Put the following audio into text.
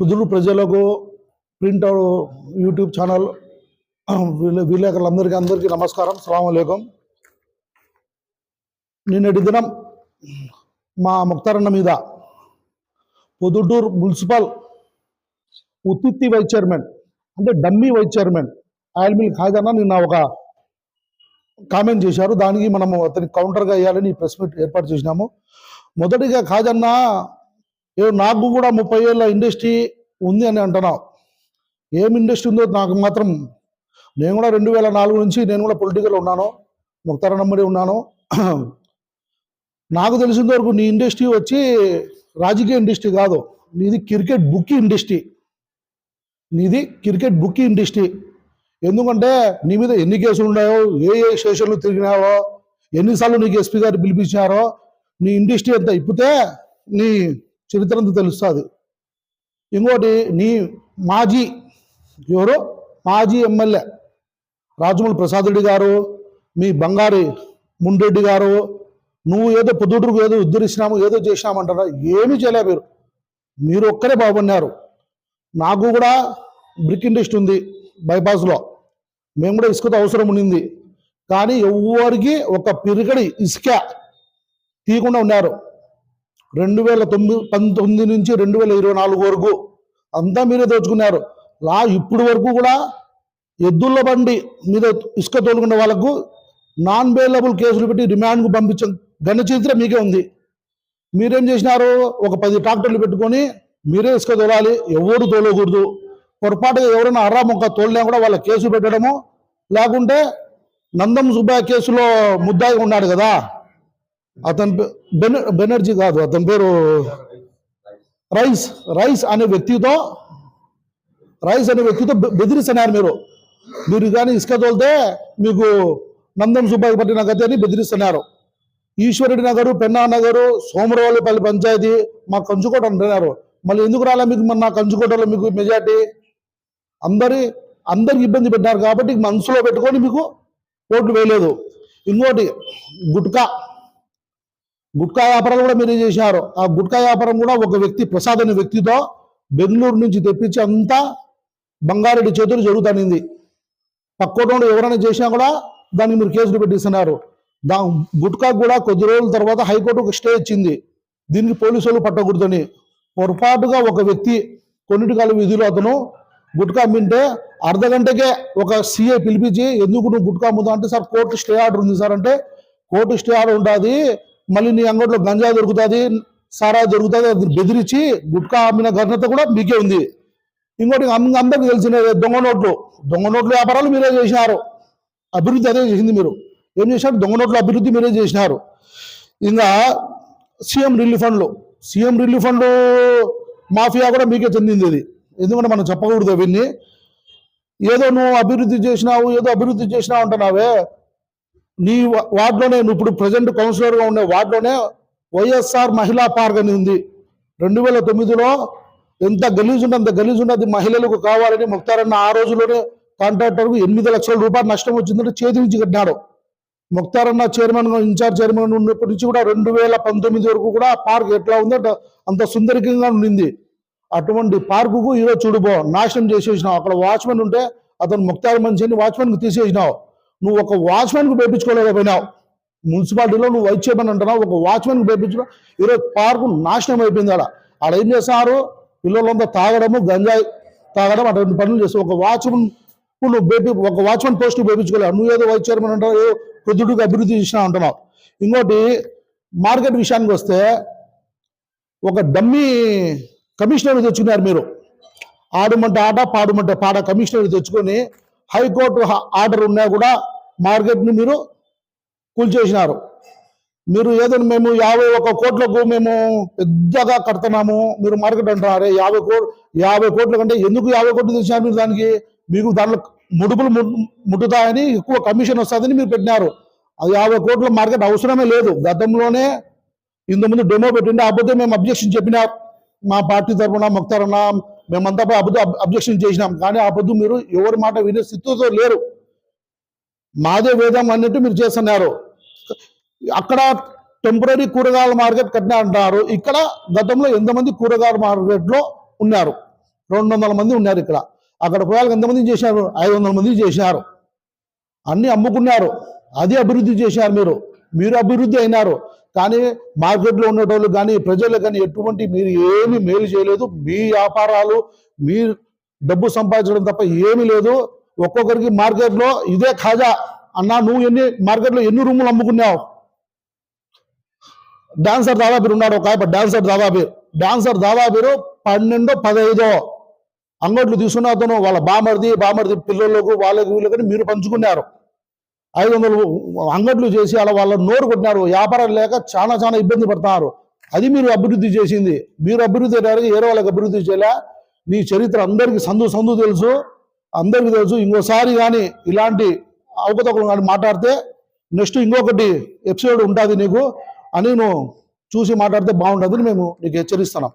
కుదురు ప్రజలకు print YouTube channel విలేకరులందరికీ అందరికీ నమస్కారం సలాం అలైకుం. నిన్నటి దినం మా ముక్తారన్న మీద పొద్దుటూరు మున్సిపల్ ఉత్తిత్తి వైస్ చైర్మన్ అంటే dummy vice chairman oil mill ఖాజానా నిన్న ఒక కామెంట్ చేశారు. దానికి మనము అతనికి కౌంటర్గా వేయాలని ప్రెస్ మీట్ ఏర్పాటు చేసినాము. మొదటిగా ఖాజన్నా నాకు కూడా ముప్పై ఏళ్ళ ఇండస్ట్రీ ఉంది అని అంటున్నావు. ఏం ఇండస్ట్రీ ఉందో నాకు మాత్రం నేను కూడా రెండు వేల నాలుగు నుంచి నేను కూడా పొలిటికల్ ఉన్నాను ముక్తార నంబరి ఉన్నాను. నాకు తెలిసిన వరకు నీ ఇండస్ట్రీ వచ్చి రాజకీయ ఇండస్ట్రీ కాదు నీది క్రికెట్ బుక్ ఇండస్ట్రీ. నీది క్రికెట్ బుక్ ఇండస్ట్రీ. ఎందుకంటే నీ మీద ఎన్ని కేసులు ఉన్నాయో ఏ ఏ స్టేషన్లు తిరిగినావో ఎన్నిసార్లు నీకు ఎస్పీ గారు పిలిపించినారో నీ ఇండస్ట్రీ అంతా ఇప్పితే నీ చరిత్ర తెలుస్తుంది. ఇంకోటి నీ మాజీ ఎవరు? మాజీ ఎమ్మెల్యే రాజమౌళి ప్రసాద్ రెడ్డి గారు మీ బంగారి ముండెడ్డి గారు నువ్వు ఏదో పొద్దుటూరుకు ఏదో ఉద్ధరిస్తున్నాము ఏదో చేసినామంటారా? ఏమీ చేయలే మీరు. మీరు ఒక్కరే బాగున్నారు నాకు కూడా బ్రిక్ ఇండస్ట్రీ ఉంది బైపాస్లో. మేము కూడా ఇసుకతో అవసరం ఉండింది. కానీ ఎవరికి ఒక పిరికడి ఇసుక తీయకుండా ఉన్నారు. రెండు వేల తొమ్మిది పంతొమ్మిది నుంచి రెండు వేల ఇరవై నాలుగు వరకు అంతా మీరే దోచుకున్నారు. లా ఇప్పుడు వరకు కూడా ఎద్దుల బండి మీద ఇసుక తోలుకున్న వాళ్ళకు నాన్ బెయిలబుల్ కేసులు పెట్టి రిమాండ్కు పంపించిన ఘన చరిత్ర మీకే ఉంది. మీరేం చేసినారు? ఒక పది ట్రాక్టర్లు పెట్టుకొని మీరే ఇసుక తోలాలి ఎవరు తోలకూడదు. పొరపాటుగా ఎవరైనా అర్రా మొక్క తోలినా కూడా వాళ్ళ కేసు పెట్టడము లేకుంటే నందం సుబ్బయ్య కేసులో ముద్దాయి ఉన్నాడు కదా. అతని బెనర్జీ కాదు అతని పేరు రైస్ రైస్ అనే వ్యక్తితో రైస్ అనే వ్యక్తితో బెదిరిస్తున్నారు మీరు. మీరు కానీ ఇసుక తోలితే మీకు నందం సుబ్బాయి పట్టిన గతి అని బెదిరిస్తున్నారు. ఈశ్వరుడి నగరు పెన్నా నగరు సోమరవల్లిపల్లి పంచాయతీ మా కంచుకోట అంటున్నారు. మళ్ళీ ఎందుకు రాలే మీకు మన కంచుకోటలో మీకు మెజార్టీ? అందరి అందరికి ఇబ్బంది పెట్టారు కాబట్టి మనసులో పెట్టుకొని మీకు ఓట్లు వేయలేదు. ఇంకోటి గుట్కా. గుట్కా వ్యాపారం కూడా మీరే చేశారు. ఆ గుట్కా వ్యాపారం కూడా ఒక వ్యక్తి ప్రసాద్ అనే వ్యక్తితో బెంగళూరు నుంచి తెప్పించి అంతా బంగారెడ్డి చేతులు జరుగుతానింది పక్కోటోడు ఎవరైనా చేసినా కూడా దానికి మీరు కేసులు పెట్టిస్తున్నారు. దా గుట్కా కూడా కొద్ది రోజుల తర్వాత హైకోర్టు ఒక స్టే ఇచ్చింది. దీనికి పోలీసు వాళ్ళు పట్టకూడదని. పొరపాటుగా ఒక వ్యక్తి కొన్నిటికాల విధులు అతను గుట్కా అమ్మింటే అర్ధ గంటకే ఒక సీఏ పిలిపించి ఎందుకు నువ్వు గుట్కా అమ్ముతా అంటే సార్ కోర్టు స్టే ఆర్డర్ ఉంది సార్. అంటే కోర్టు స్టే ఆర్డర్ ఉంటుంది మళ్ళీ నీ అంగట్లో గంజా దొరుకుతుంది సారా దొరుకుతుంది అది బెదిరించి గుట్కా అమ్మిన ఘనత కూడా మీకే ఉంది. ఇంకోటి అందరికి అందరికీ తెలిసిన దొంగ నోట్లు. దొంగ నోట్ల వ్యాపారాలు మీరే చేసినారు. అభివృద్ధి అదే చేసింది మీరు. ఏం చేశారు దొంగ నోట్ల అభివృద్ధి మీరే చేసినారు. ఇంకా సీఎం రిలీఫ్ ఫండ్లు. సీఎం రిలీఫ్ ఫండ్ మాఫియా కూడా మీకే చెందింది ఇది. ఎందుకంటే మనం చెప్పకూడదు అవన్నీ. ఏదో నువ్వు అభివృద్ధి చేసినావు ఏదో అభివృద్ధి చేసినావు అంటున్నావే. నీ వార్డులోనే నువ్వు ఇప్పుడు ప్రజెంట్ కౌన్సిలర్గా ఉండే వార్డులోనే వైఎస్ఆర్ మహిళా పార్క్ అని ఉంది. రెండు వేల తొమ్మిదిలో ఎంత గలీజ్ అంత గలీజ్ ఉన్నది మహిళలకు కావాలని ముక్తారన్న ఆ రోజులోనే కాంట్రాక్టర్కు ఎనిమిది లక్షల రూపాయలు నష్టం వచ్చిందంటే చేతి నుంచి కట్టినాడు. ముక్తారన్న చైర్మన్ ఇన్ఛార్జ్ చైర్మన్ ఉన్నప్పటి నుంచి కూడా రెండు వేల పంతొమ్మిది వరకు కూడా ఆ పార్క్ ఎట్లా ఉందో అంత సుందరికంగా ఉండింది. అటువంటి పార్కుకు ఈరోజు చూడుబో నాశనం చేసేసినావు. అక్కడ వాచ్మెన్ ఉంటే అతను ముక్తార్ మనిషిని వాచ్మెన్కి తీసేసినావు. నువ్వు ఒక వాచ్మెన్కు పేపించుకోలేకపోయినావు. మున్సిపాలిటీలో నువ్వు వైస్ చైర్మన్ అంటున్నావు ఒక వాచ్మెన్కి పేపించుకో. ఈరోజు పార్కు నాశనం అయిపోయింది ఆడ. ఆడ ఏం చేస్తున్నారు? పిల్లలంతా తాగడము గంజాయి తాగడం అటువంటి పనులు చేస్తావు ఒక వాచ్మెన్ నువ్వు బేపీ ఒక వాచ్మెన్ పోస్ట్ పేపించుకోలేవు. నువ్వు ఏదో వైస్ చైర్మన్ అంటావు ఏదో అభివృద్ధి చేసినా అంటున్నావు. ఇంకోటి మార్కెట్ విషయానికి వస్తే ఒక డమ్మీ కమిషనర్ తెచ్చుకున్నారు మీరు. ఆడమంటే ఆట పాడమంటే పాడ కమిషనర్ తెచ్చుకొని హైకోర్టు ఆర్డర్ ఉన్నా కూడా మార్కెట్ని మీరు కూల్చేసినారు. మీరు ఏదో మేము యాభై ఒక కోట్లకు మేము పెద్దగా కడుతున్నాము మీరు మార్కెట్ అంటున్నారు. యాభై కోట్లు యాభై కోట్ల కంటే ఎందుకు యాభై కోట్లు తెచ్చినారు మీరు దానికి? మీకు దాంట్లో ముడుపులు ము- ముట్టుతాయని ఎక్కువ కమిషన్ వస్తుందని మీరు పెట్టినారు. అది యాభై కోట్ల మార్కెట్ అవసరమే లేదు. గతంలోనే ఇంతకుముందు డెమో పెట్టిండే అబద్ధం మేము అబ్జెక్షన్ చెప్పినా మా పార్టీ తరఫున ముక్తారన్న మేమంతా అబద్ధం అబ్జెక్షన్ చేసినాం. కానీ ఆ పొద్దు మీరు ఎవరి మాట వినే స్థితితో లేరు. మాదే వేదం అన్నట్టు మీరు చేస్తున్నారు. అక్కడ టెంపరీ కూరగాయల మార్కెట్ కట్టినా అంటారు ఇక్కడ గతంలో ఎంతమంది కూరగాయల మార్కెట్లో ఉన్నారు? రెండు వందల మంది ఉన్నారు ఇక్కడ. అక్కడ పోయాలకు ఎంతమంది చేశారు ఐదు వందల మంది చేసినారు. అన్ని అమ్ముకున్నారు. అది అభివృద్ధి చేశారు మీరు. మీరు అభివృద్ధి అయినారు. కానీ మార్కెట్లో ఉండేటోళ్ళు కానీ ప్రజలకు కానీ ఎటువంటి మీరు ఏమీ మేలు చేయలేదు. మీ వ్యాపారాలు మీ డబ్బు సంపాదించడం తప్ప ఏమీ లేదు. ఒక్కొక్కరికి మార్కెట్లో ఇదే ఖాజా అన్నా నువ్వు ఎన్ని మార్కెట్లో ఎన్ని రూములు అమ్ముకున్నావు? డాన్సర్ దాదాపీరు ఉన్నాడు ఒక ఆయన డాన్సర్ దాదాపీరు. డాన్సర్ దాదాపీరు పన్నెండో పదహైదో. అంగట్లు తీసుకున్న అతను వాళ్ళ బామర్ది బామర్ది పిల్లలకు వాళ్ళకి వీళ్ళకి మీరు పంచుకున్నారు. ఐదు వందలు అంగట్లు చేసి అలా వాళ్ళ నోరు కొట్టినారు. వ్యాపారం లేక చాలా చాలా ఇబ్బంది పడుతున్నారు. అది మీరు అభివృద్ధి చేసింది. మీరు అభివృద్ధి అయ్యారు ఏరో వాళ్ళకి అభివృద్ధి చేయలే. నీ చరిత్ర అందరికీ సందు సందు తెలుసు. అందరికీ తెలుసు. ఇంకోసారి కానీ ఇలాంటి అవకతవకలు కానీ మాట్లాడితే నెక్స్ట్ ఇంకొకటి ఎపిసోడ్ ఉంటుంది నీకు అని నువ్వు చూసి మాట్లాడితే బాగుంటుందని మేము నీకు హెచ్చరిస్తున్నాం.